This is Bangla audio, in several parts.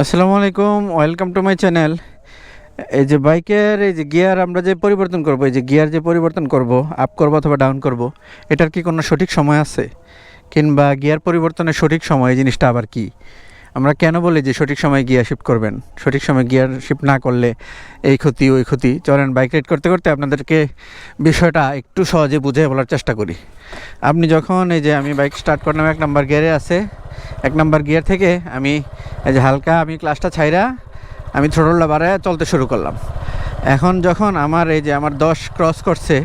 আসসালামু আলাইকুম, ওয়েলকাম টু মাই চ্যানেল। এই যে বাইকের এই যে গিয়ার, আমরা যে পরিবর্তন করব, এই যে গিয়ার যে পরিবর্তন করব, আপ করব অথবা ডাউন করব, এটার কি কোনো সঠিক সময় আছে? কিংবা গিয়ার পরিবর্তনের সঠিক সময় এই জিনিসটা আবার কি? আমরা কেন বলি যে সঠিক সময় গিয়ার শিফট করবেন? সঠিক সময় গিয়ার শিফট না করলে এই ক্ষতি, ওই ক্ষতি। চলেন বাইক রাইড করতে করতে আপনাদেরকে বিষয়টা একটু সহজে বুঝে বলার চেষ্টা করি। আপনি যখন এই যে আমি বাইক স্টার্ট করলাম, এক নাম্বার গিয়ারে আছে এক নাম্বার গিয়ার থেকে আমি এই যে হালকা আমি ক্লাসটা ছাইরা আমি থ্রোটলটা বাড়ায় চলতে শুরু করলাম। এখন যখন আমার এই যে আমার দশ ক্রস করছে,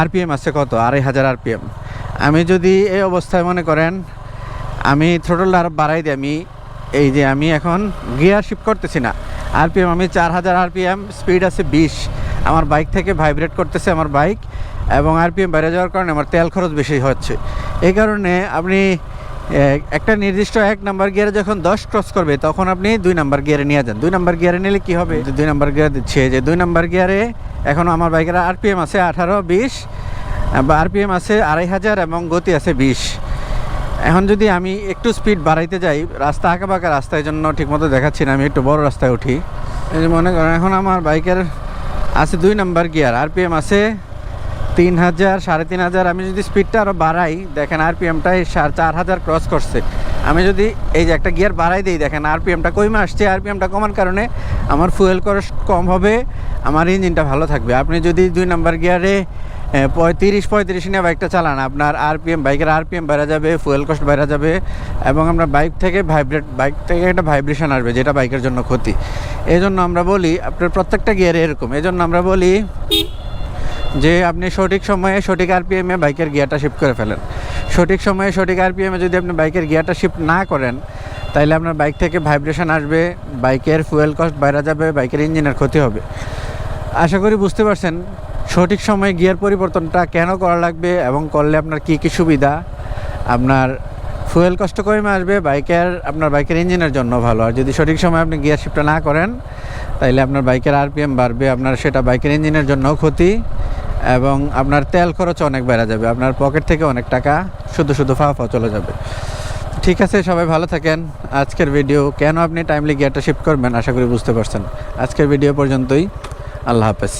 আরপিএম আছে কত? আড়াই হাজার আরপিএম। আমি যদি এই অবস্থায় মনে করেন, আমি থ্রোটলটা আরও বাড়াই দিই আমি এই যে আমি এখন গিয়ার শিফট করতেছি না। আরপিএম আমি চার হাজার আরপিএম, স্পিড আছে বিশ। আমার বাইক থেকে ভাইব্রেট করতেছে আমার বাইক এবং আরপিএম বেড়ে যাওয়ার কারণে আমার তেল খরচ বেশি হচ্ছে। এই কারণে আপনি একটা নির্দিষ্ট এক নাম্বার গিয়ারে যখন দশ ক্রস করবে, তখন আপনি দুই নাম্বার গিয়ারে নিয়ে যান। দুই নাম্বার গিয়ারে নিলে কি হবে? দুই নাম্বার গিয়ার দিচ্ছে। যে দুই নাম্বার গিয়ারে এখন আমার বাইকের আরপিএম আছে আঠারো, বিশ, বা আরপিএম আছে আড়াই হাজার এবং গতি আছে বিশ। এখন যদি আমি একটু স্পিড বাড়াইতে যাই, রাস্তা আঁকা বাঁকা রাস্তায় জন্য ঠিকমতো দেখাচ্ছি না, আমি একটু বড় রাস্তায় উঠি। মনে করেন, এখন আমার বাইকের আছে দুই নাম্বার গিয়ার, আরপিএম আছে তিন হাজার সাড়ে তিন হাজার আমি যদি স্পিডটা আরও বাড়াই, দেখেন আরপিএমটাই সাড়ে চার হাজার ক্রস করছে। আমি যদি এই যে একটা গিয়ার বাড়াই দিই, দেখেন আরপিএমটা কমে আসছে আরপিএমটা কমার কারণে আমার ফুয়েল খরচ কম হবে, আমার ইঞ্জিনটা ভালো থাকবে। আপনি যদি দুই নাম্বার গিয়ারে পঁয়ত্রিশ পঁয়ত্রিশ নিয়ে বাইকটা চালান, আপনার আরপিএম বাইকের আরপিএম বেড়ে যাবে ফুয়েল কস্ট বেড়ে যাবে, এবং আমরা বাইক থেকে ভাইব্রেট বাইক থেকে একটা ভাইব্রেশন আসবে, যেটা বাইকের জন্য ক্ষতি। এই জন্য আমরা বলি, আপনার প্রত্যেকটা গিয়ারে এরকম। এই জন্য আমরা বলি যে আপনি সঠিক সময়ে সঠিক আরপিএমে বাইকের গিয়ারটা শিফট করে ফেলেন। সঠিক সময়ে সঠিক আরপিএমে যদি আপনি বাইকের গিয়ারটা শিফট না করেন তাহলে আপনার বাইক থেকে ভাইব্রেশন আসবে, বাইকের ফুয়েল কস্ট বাইরে যাবে, বাইকের ইঞ্জিনের ক্ষতি হবে। আশা করি বুঝতে পারছেন সঠিক সময়ে গিয়ার পরিবর্তনটা কেন করা লাগবে এবং করলে আপনার কি কি সুবিধা? আপনার ফুয়েল কষ্ট কমে আসবে, বাইকের, আপনার বাইকের ইঞ্জিনের জন্য ভালো। আর যদি সঠিক সময় আপনি গিয়ার শিফটটা না করেন, তাইলে আপনার বাইকের আরপিএম বাড়বে, আপনার সেটা বাইকের ইঞ্জিনের জন্য ক্ষতি। এবং আপনার তেল খরচ অনেক বেড়ে যাবে। আপনার পকেট থেকে অনেক টাকা শুধু শুধু ফা ফা চলে যাবে। ঠিক আছে, সবাই ভালো থাকেন। আজকের ভিডিও কেন আপনি টাইমলি গিয়ারটা শিফট করবেন, আশা করি বুঝতে পারছেন। আজকের ভিডিও পর্যন্তই। আল্লাহ হাফেজ।